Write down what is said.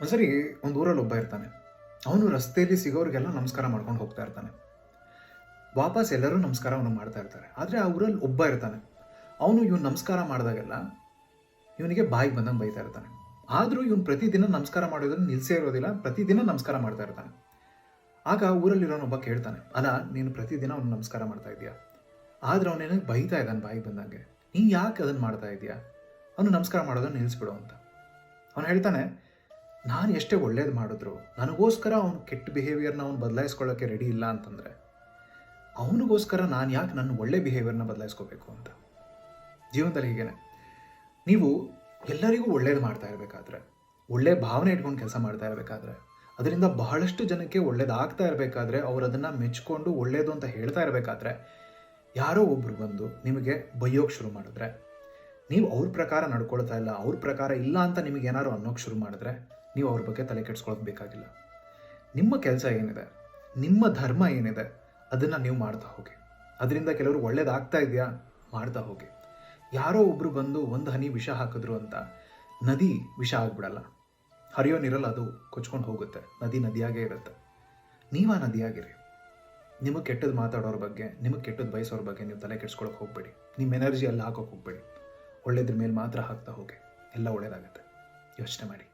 ಒಂದ್ಸರಿ ಒಂದು ಊರಲ್ಲಿ ಒಬ್ಬ ಇರ್ತಾನೆ. ಅವನು ರಸ್ತೆಯಲ್ಲಿ ಸಿಗೋರಿಗೆಲ್ಲ ನಮಸ್ಕಾರ ಮಾಡ್ಕೊಂಡು ಹೋಗ್ತಾ ಇರ್ತಾನೆ. ವಾಪಸ್ ಎಲ್ಲರೂ ನಮಸ್ಕಾರ ಅವನು ಮಾಡ್ತಾ ಇರ್ತಾರೆ. ಆದರೆ ಆ ಊರಲ್ಲಿ ಒಬ್ಬ ಇರ್ತಾನೆ. ಅವನು ಇವನು ನಮಸ್ಕಾರ ಮಾಡಿದಾಗೆಲ್ಲ ಇವನಿಗೆ ಬಾಯಿಗೆ ಬಂದಂಗೆ ಬೈತಾ ಇರ್ತಾನೆ. ಆದರೂ ಇವನು ಪ್ರತಿದಿನ ನಮಸ್ಕಾರ ಮಾಡೋದನ್ನು ನಿಲ್ಸೇ ಇರೋದಿಲ್ಲ, ಪ್ರತಿದಿನ ನಮಸ್ಕಾರ ಮಾಡ್ತಾ ಇರ್ತಾನೆ. ಆಗ ಊರಲ್ಲಿರೋನೊಬ್ಬ ಕೇಳ್ತಾನೆ, ಅಲ್ಲ, ನೀನು ಪ್ರತಿದಿನ ಅವನು ನಮಸ್ಕಾರ ಮಾಡ್ತಾ ಇದೀಯಾ ಆದ್ರೆ ಅವನೇನು ಬೈತಾ ಇದ್ದಾನೆ ಬಾಯಿಗೆ ಬಂದಂಗೆ, ನೀನು ಯಾಕೆ ಅದನ್ನು ಮಾಡ್ತಾ ಇದೀಯಾ ಅವನು ನಮಸ್ಕಾರ ಮಾಡೋದನ್ನು ನಿಲ್ಲಿಸ್ಬಿಡು ಅಂತ. ಅವನು ಹೇಳ್ತಾನೆ ನಾನು ಎಷ್ಟೇ ಒಳ್ಳೇದು ಮಾಡಿದ್ರು ನನಗೋಸ್ಕರ ಅವನು ಕೆಟ್ಟ ಬಿಹೇವಿಯರ್ನ ಅವ್ನು ಬದಲಾಯಿಸ್ಕೊಳ್ಳೋಕ್ಕೆ ರೆಡಿ ಇಲ್ಲ ಅಂತಂದರೆ, ಅವನಿಗೋಸ್ಕರ ನಾನು ಯಾಕೆ ನನ್ನ ಒಳ್ಳೆ ಬಿಹೇವಿಯರ್ನ ಬದಲಾಯಿಸ್ಕೋಬೇಕು ಅಂತ? ಜೀವನದಲ್ಲಿ ಹೀಗೇನೆ. ನೀವು ಎಲ್ಲರಿಗೂ ಒಳ್ಳೇದು ಮಾಡ್ತಾ ಇರಬೇಕಾದ್ರೆ, ಒಳ್ಳೆ ಭಾವನೆ ಇಟ್ಕೊಂಡು ಕೆಲಸ ಮಾಡ್ತಾ ಇರಬೇಕಾದ್ರೆ, ಅದರಿಂದ ಬಹಳಷ್ಟು ಜನಕ್ಕೆ ಒಳ್ಳೇದಾಗ್ತಾ ಇರಬೇಕಾದ್ರೆ ಅವ್ರು ಅದನ್ನು ಮೆಚ್ಕೊಂಡು ಒಳ್ಳೇದು ಅಂತ ಹೇಳ್ತಾ ಇರಬೇಕಾದ್ರೆ, ಯಾರೋ ಒಬ್ಬರು ಬಂದು ನಿಮಗೆ ಬೈಯೋಕೆ ಶುರು ಮಾಡಿದ್ರೆ, ನೀವು ಅವ್ರ ಪ್ರಕಾರ ನಡ್ಕೊಳ್ತಾ ಇಲ್ಲ, ಅವ್ರ ಪ್ರಕಾರ ಇಲ್ಲ ಅಂತ ನಿಮಗೆ ಏನಾದ್ರು ಅನ್ನೋಕೆ ಶುರು ಮಾಡಿದ್ರೆ ನೀವು ಅವ್ರ ಬಗ್ಗೆ ತಲೆ ಕೆಡಿಸ್ಕೊಳ್ಳೋಕೆ ಬೇಕಾಗಿಲ್ಲ. ನಿಮ್ಮ ಕೆಲಸ ಏನಿದೆ, ನಿಮ್ಮ ಧರ್ಮ ಏನಿದೆ, ಅದನ್ನು ನೀವು ಮಾಡ್ತಾ ಹೋಗಿ. ಅದರಿಂದ ಕೆಲವರು ಒಳ್ಳೇದಾಗ್ತಾ ಇದೆಯಾ? ಮಾಡ್ತಾ ಹೋಗಿ. ಯಾರೋ ಒಬ್ರು ಬಂದು ಒಂದು ಹನಿ ವಿಷ ಹಾಕಿದ್ರು ಅಂತ, ನದಿ ವಿಷ ಆಗ್ಬಿಡಲ್ಲ. ಹರಿಯೋ ನೀರಲ್ಲ ಅದು ಕೊಚ್ಕೊಂಡು ಹೋಗುತ್ತೆ, ನದಿ ನದಿಯಾಗೇ ಇರುತ್ತೆ. ನೀವ ನದಿಯಾಗಿರಿ. ನಿಮಗೆ ಕೆಟ್ಟದ್ದು ಮಾತಾಡೋರ ಬಗ್ಗೆ, ನಿಮಗೆ ಕೆಟ್ಟದ್ದು ಬಯಸೋರ ಬಗ್ಗೆ ನೀವು ತಲೆ ಕೆಡ್ಸ್ಕೊಳಕ್ಕೆ ಹೋಗಬೇಡಿ. ನಿಮ್ಮ ಎನರ್ಜಿ ಅಲ್ಲಿ ಹಾಕೋಕೆ ಹೋಗಬೇಡಿ. ಒಳ್ಳೇದ್ರ ಮೇಲೆ ಮಾತ್ರ ಹಾಕ್ತಾ ಹೋಗಿ. ಎಲ್ಲ ಒಳ್ಳೇದಾಗುತ್ತೆ. ಯೋಚನೆ ಮಾಡಿ.